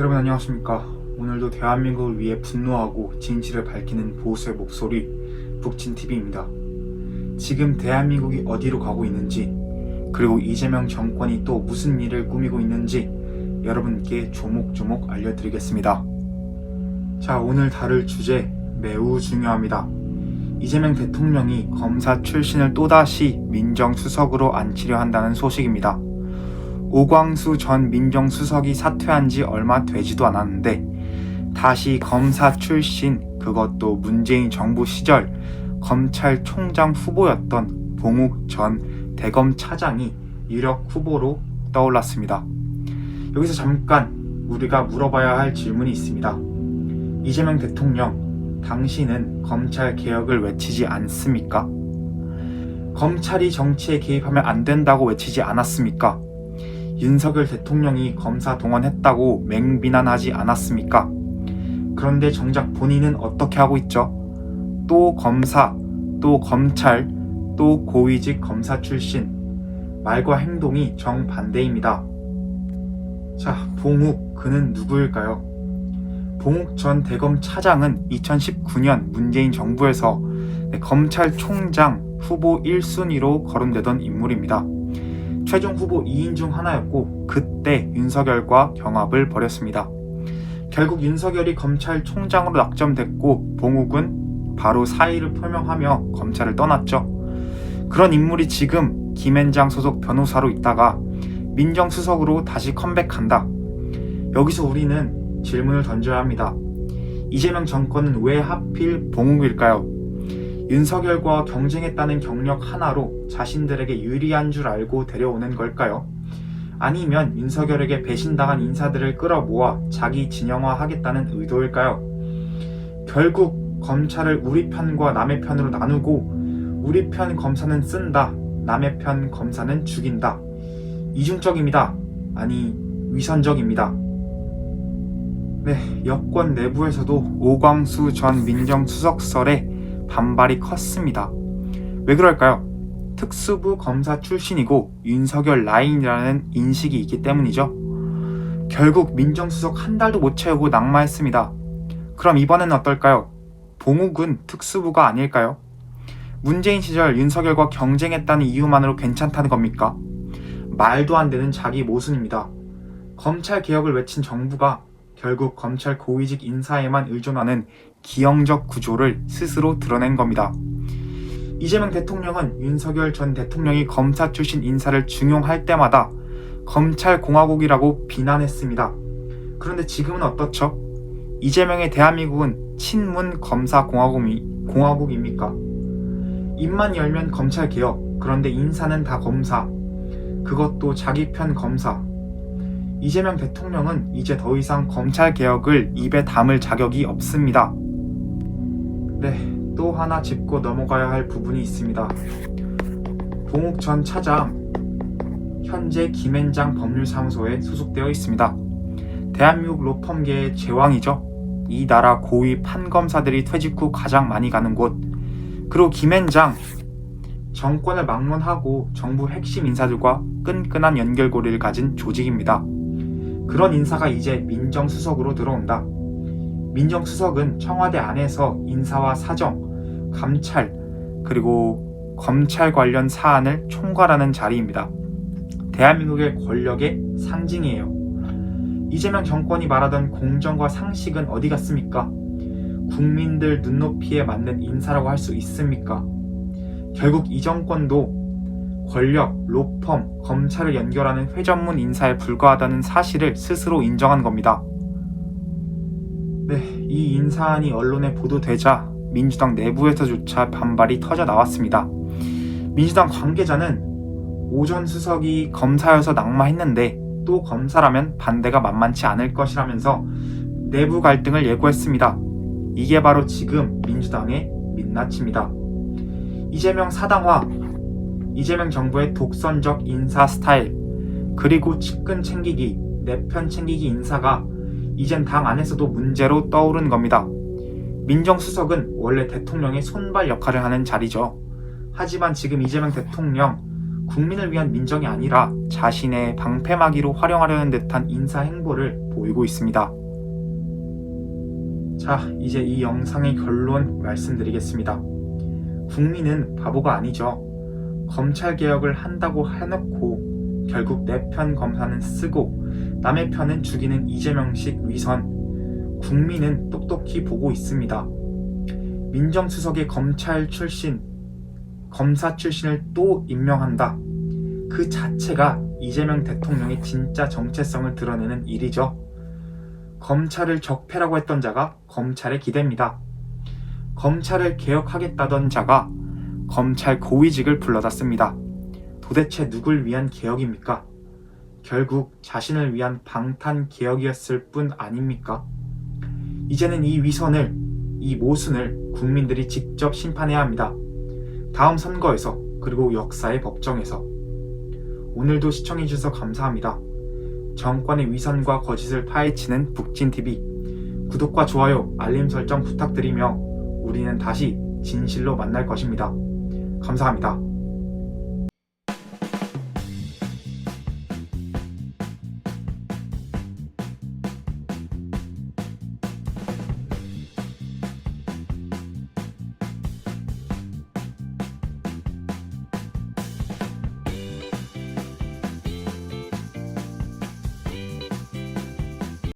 여러분 안녕하십니까. 오늘도 대한민국을 위해 분노하고 진실을 밝히는 보수의 목소리 북친TV입니다. 지금 대한민국이 어디로 가고 있는지 그리고 이재명 정권이 또 무슨 일을 꾸미고 있는지 여러분께 조목조목 알려드리겠습니다. 자 오늘 다룰 주제 매우 중요합니다. 이재명 대통령이 검사 출신을 또다시 민정수석으로 앉히려 한다는 소식입니다. 오광수 전 민정수석이 사퇴한 지 얼마 되지도 않았는데 다시 검사 출신 그것도 문재인 정부 시절 검찰총장 후보였던 봉욱 전 대검 차장이 유력 후보로 떠올랐습니다. 여기서 잠깐 우리가 물어봐야 할 질문이 있습니다. 이재명 대통령, 당신은 검찰 개혁을 외치지 않습니까? 검찰이 정치에 개입하면 안 된다고 외치지 않았습니까? 윤석열 대통령이 검사 동원했다고 맹비난하지 않았습니까? 그런데 정작 본인은 어떻게 하고 있죠? 또 검사, 또 검찰, 또 고위직 검사 출신. 말과 행동이 정반대입니다. 자, 봉욱, 그는 누구일까요? 봉욱 전 대검 차장은 2019년 문재인 정부에서 네, 검찰총장 후보 1순위로 거론되던 인물입니다. 최종 후보 2인 중 하나였고 그때 윤석열과 경합을 벌였습니다. 결국 윤석열이 검찰총장으로 낙점됐고 봉욱은 바로 사의를 표명하며 검찰을 떠났죠. 그런 인물이 지금 김앤장 소속 변호사로 있다가 민정수석으로 다시 컴백한다. 여기서 우리는 질문을 던져야 합니다. 이재명 정권은 왜 하필 봉욱일까요? 윤석열과 경쟁했다는 경력 하나로 자신들에게 유리한 줄 알고 데려오는 걸까요? 아니면 윤석열에게 배신당한 인사들을 끌어모아 자기 진영화하겠다는 의도일까요? 결국 검찰을 우리 편과 남의 편으로 나누고 우리 편 검사는 쓴다, 남의 편 검사는 죽인다. 이중적입니다. 아니, 위선적입니다. 네, 여권 내부에서도 오광수 전 민정수석설에 반발이 컸습니다. 왜 그럴까요? 특수부 검사 출신이고 윤석열 라인이라는 인식이 있기 때문이죠. 결국 민정수석 한 달도 못 채우고 낙마했습니다. 그럼 이번엔 어떨까요? 봉욱은 특수부가 아닐까요? 문재인 시절 윤석열과 경쟁했다는 이유만으로 괜찮다는 겁니까? 말도 안 되는 자기 모순입니다. 검찰 개혁을 외친 정부가 결국 검찰 고위직 인사에만 의존하는 기형적 구조를 스스로 드러낸 겁니다. 이재명 대통령은 윤석열 전 대통령이 검사 출신 인사를 중용할 때마다 검찰공화국이라고 비난했습니다. 그런데 지금은 어떻죠? 이재명의 대한민국은 친문 검사 공화국이, 공화국입니까? 입만 열면 검찰 개혁, 그런데 인사는 다 검사. 그것도 자기 편 검사. 이재명 대통령은 이제 더 이상 검찰 개혁을 입에 담을 자격이 없습니다. 네, 또 하나 짚고 넘어가야 할 부분이 있습니다. 봉욱 전 차장 현재 김앤장 법률사무소에 소속되어 있습니다. 대한민국 로펌계의 제왕이죠. 이 나라 고위 판검사들이 퇴직 후 가장 많이 가는 곳. 그리고 김앤장 정권을 막론하고 정부 핵심 인사들과 끈끈한 연결고리를 가진 조직입니다. 그런 인사가 이제 민정수석으로 들어온다. 민정수석은 청와대 안에서 인사와 사정, 감찰, 그리고 검찰 관련 사안을 총괄하는 자리입니다. 대한민국의 권력의 상징이에요. 이재명 정권이 말하던 공정과 상식은 어디 갔습니까? 국민들 눈높이에 맞는 인사라고 할 수 있습니까? 결국 이 정권도 권력, 로펌, 검찰을 연결하는 회전문 인사에 불과하다는 사실을 스스로 인정한 겁니다. 네, 이 인사안이 언론에 보도되자 민주당 내부에서조차 반발이 터져 나왔습니다. 민주당 관계자는 오전 수석이 검사여서 낙마했는데 또 검사라면 반대가 만만치 않을 것이라면서 내부 갈등을 예고했습니다. 이게 바로 지금 민주당의 민낯입니다. 이재명 사당화, 이재명 정부의 독선적 인사 스타일, 그리고 측근 챙기기, 내 편 챙기기 인사가 이젠 당 안에서도 문제로 떠오른 겁니다. 민정수석은 원래 대통령의 손발 역할을 하는 자리죠. 하지만 지금 이재명 대통령 국민을 위한 민정이 아니라 자신의 방패막이로 활용하려는 듯한 인사 행보를 보이고 있습니다. 자, 이제 이 영상의 결론 말씀드리겠습니다. 국민은 바보가 아니죠. 검찰 개혁을 한다고 해놓고 결국 내 편 검사는 쓰고 남의 편은 죽이는 이재명식 위선. 국민은 똑똑히 보고 있습니다. 민정수석의 검찰 출신, 검사 출신을 또 임명한다. 그 자체가 이재명 대통령의 진짜 정체성을 드러내는 일이죠. 검찰을 적폐라고 했던 자가 검찰에 기대입니다. 검찰을 개혁하겠다던 자가 검찰 고위직을 불러다 씁니다. 도대체 누굴 위한 개혁입니까? 결국 자신을 위한 방탄 개혁이었을 뿐 아닙니까? 이제는 이 위선을, 이 모순을 국민들이 직접 심판해야 합니다. 다음 선거에서 그리고 역사의 법정에서 오늘도 시청해주셔서 감사합니다. 정권의 위선과 거짓을 파헤치는 북진TV 구독과 좋아요, 알림 설정 부탁드리며 우리는 다시 진실로 만날 것입니다. 감사합니다.